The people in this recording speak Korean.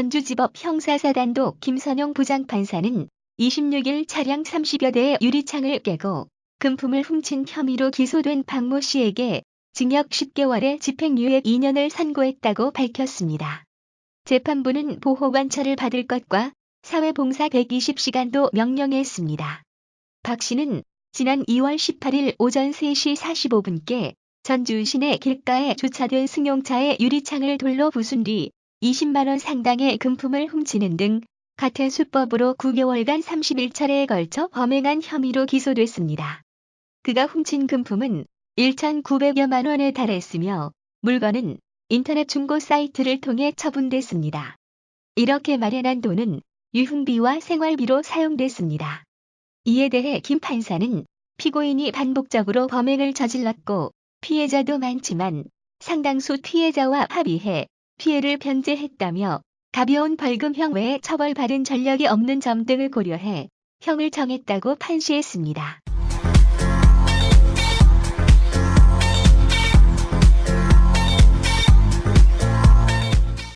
전주지법 형사사단도 김선용 부장판사는 26일 차량 30여 대의 유리창을 깨고 금품을 훔친 혐의로 기소된 박모 씨에게 징역 10개월에 집행유예 2년을 선고했다고 밝혔습니다. 재판부는 보호관찰을 받을 것과 사회봉사 120시간도 명령했습니다. 박 씨는 지난 2월 18일 오전 3시 45분께 전주 시내 길가에 주차된 승용차의 유리창을 돌로 부순 뒤 20만원 상당의 금품을 훔치는 등 같은 수법으로 9개월간 31차례에 걸쳐 범행한 혐의로 기소됐습니다. 그가 훔친 금품은 1,900여만 원에 달했으며 물건은 인터넷 중고 사이트를 통해 처분됐습니다. 이렇게 마련한 돈은 유흥비와 생활비로 사용됐습니다. 이에 대해 김 판사는 피고인이 반복적으로 범행을 저질렀고 피해자도 많지만 상당수 피해자와 합의해 피해를 변제했다며 가벼운 벌금형 외에 처벌받은 전력이 없는 점 등을 고려해 형을 정했다고 판시했습니다.